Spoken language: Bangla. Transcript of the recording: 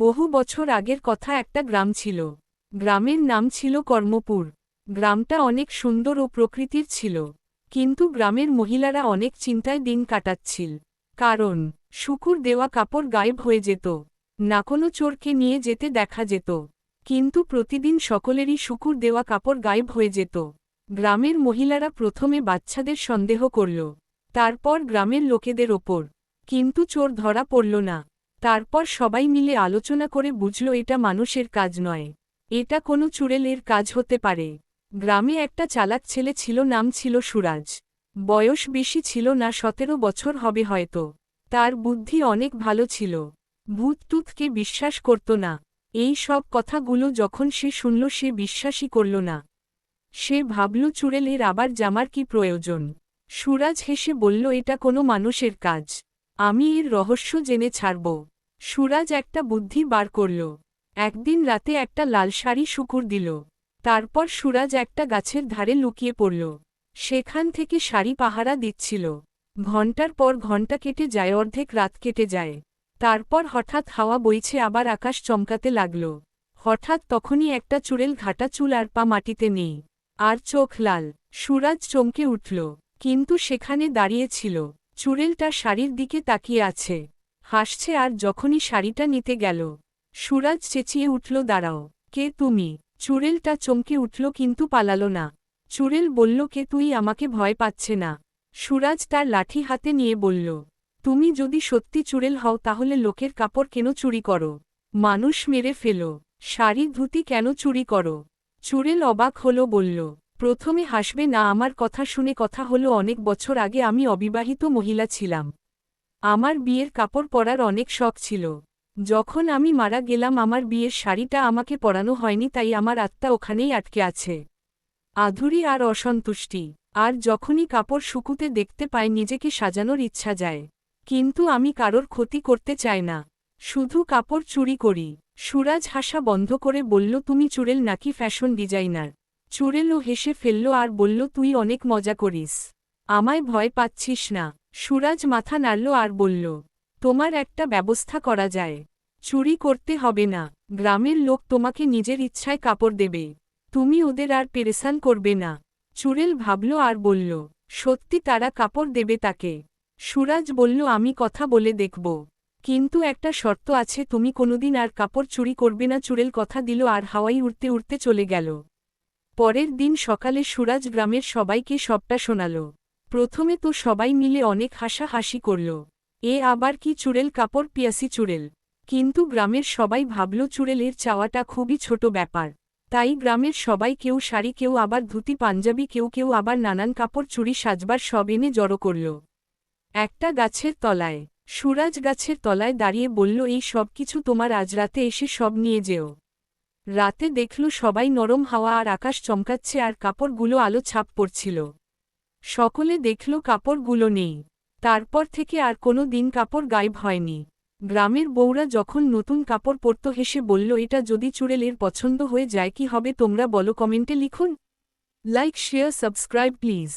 বহু বছর আগের কথা একটা গ্রাম ছিল। গ্রামের নাম ছিল কর্মপুর। গ্রামটা অনেক সুন্দর ও প্রকৃতির ছিল। কিন্তু গ্রামের মহিলারা অনেক চিন্তায় দিন কাটাচ্ছিল। কারণ, শুকুর দেওয়া কাপড় গায়েব হয়ে যেত। না কোনো চোরকে নিয়ে যেতে দেখা যেত। কিন্তু প্রতিদিন সকলেরই শুকুর দেওয়া কাপড় গায়েব হয়ে যেত। গ্রামের মহিলারা প্রথমে বাচ্চাদের সন্দেহ করল। তারপর গ্রামের লোকেদের ওপর। কিন্তু চোর ধরা পড়ল না। তারপর সবাই মিলে আলোচনা করে বুঝল এটা মানুষের কাজ নয়। এটা কোনো চুড়েলের কাজ হতে পারে। গ্রামে একটা চালাক ছেলে ছিল, নাম ছিল সুরাজ। বয়স বেশি ছিল না, সতেরো বছর হবে হয়তো। তার বুদ্ধি অনেক ভালো ছিল। ভূতটুতকে বিশ্বাস করত না। এই সব কথাগুলো যখন সে শুনল, সে বিশ্বাসই করল না। সে ভাবল, চুড়েলের আবার জামার কি প্রয়োজন? সুরাজ হেসে বলল, এটা কোনো মানুষের কাজ। আমি এর রহস্য জেনে ছাড়ব। সুরাজ একটা বুদ্ধি বার করল। একদিন রাতে একটা লাল শাড়ি শুকুর দিল। তারপর সুরাজ একটা গাছের ধারে লুকিয়ে পড়ল। সেখান থেকে শাড়ি পাহারা দিচ্ছিল। ঘণ্টার পর ঘণ্টা কেটে যায়, অর্ধেক রাত কেটে যায়। তারপর হঠাৎ হাওয়া বইছে, আবার আকাশ চমকাতে লাগল। হঠাৎ তখনই একটা চুড়েল ঘাটা চুল আর পা মাটিতে নেই। আর চোখ লাল। সুরাজ চমকে উঠল। কিন্তু সেখানে দাঁড়িয়েছিল চুড়েলটা শাড়ির দিকে তাকিয়ে আছে। হাসছে আর যখনই শাড়িটা নিতে গেল, সুরাজ চেঁচিয়ে উঠল, দাঁড়াও, কে তুমি? চুড়েলটা চমকে উঠল, কিন্তু পালালো না। চুড়েল বলল, কে তুই? আমাকে ভয় পাচ্ছে না। সুরাজ তার লাঠি হাতে নিয়ে বলল, তুমি যদি সত্যি চুড়েল হও, তাহলে লোকের কাপড় কেন চুরি করো? মানুষ মেরে ফেলো, শাড়ি ধুতি কেন চুরি করো? চুড়েল অবাক হল, বলল প্রথমে হাসবে, না, আমার কথা শুনে কথা হলো অনেক বছর আগে আমি অবিবাহিত মহিলা ছিলাম। আমার বিয়ের কাপড় পরার অনেক শখ ছিল। যখন আমি মারা গেলাম, আমার বিয়ের শাড়িটা আমাকে পরানো হয়নি, তাই আমার আত্মা ওখানেই আটকে আছে। আধুরি আর অসন্তুষ্টি। আর যখনই কাপড় শুকুতে দেখতে পায় নিজেকে সাজানোর ইচ্ছা যায়। কিন্তু আমি কারোর ক্ষতি করতে চাই না। শুধু কাপড় চুরি করি। সুরাজ হাসা বন্ধ করে বলল, তুমি চুড়েল নাকি ফ্যাশন ডিজাইনার? চুড়েলও হেসে ফেলল আর বলল, তুই অনেক মজা করিস। আমায় ভয় পাচ্ছিস না। সুরাজ মাথা নাড়ল আর বলল, তোমার একটা ব্যবস্থা করা যায়। চুরি করতে হবে না। গ্রামের লোক তোমাকে নিজের ইচ্ছায় কাপড় দেবে। তুমি ওদের আর পেরেসান করবে না। চুড়েল ভাবল আর বলল, সত্যি তারা কাপড় দেবে তাকে। সুরাজ বলল, আমি কথা বলে দেখব। কিন্তু একটা শর্ত আছে, তুমি কোনোদিন আর কাপড় চুরি করবে না। চুড়েল কথা দিল আর হাওয়াই উড়তে উড়তে চলে গেল। পরের দিন সকালে সুরাজ গ্রামের সবাইকে সবটা শোনাল। প্রথমে তো সবাই মিলে অনেক হাসাহাসি করল। এ আবার কি চুড়েল কাপড়, পিয়াসি চুড়েল? কিন্তু গ্রামের সবাই ভাবল চুড়েলের চাওয়াটা খুবই ছোট ব্যাপার। তাই গ্রামের সবাই কেউ শাড়ি, কেউ আবার ধুতি, পাঞ্জাবি, কেউ কেউ আবার নানান কাপড় চুরি সাজবার সব এনে জড়ো করল। একটা গাছের তলায়, সুরাজ গাছের তলায় দাঁড়িয়ে বলল, এই সব কিছু তোমার আজ রাতে এসে সব নিয়ে যেও। রাতে দেখল সবাই নরম হাওয়া আর আকাশ চমকাচ্ছে আর কাপড়গুলো আলো ছাপ পড়ছিল। সকলে দেখল কাপড়গুলো নেই। তারপর থেকে আর কোনো দিন কাপড় গায়েব হয়নি। গ্রামের বউরা যখন নতুন কাপড় পরত হেসে বলল, এটা যদি চুড়েলের পছন্দ হয়ে যায়, কি হবে তোমরা বলো কমেন্টে লিখুন। Like, share, subscribe please.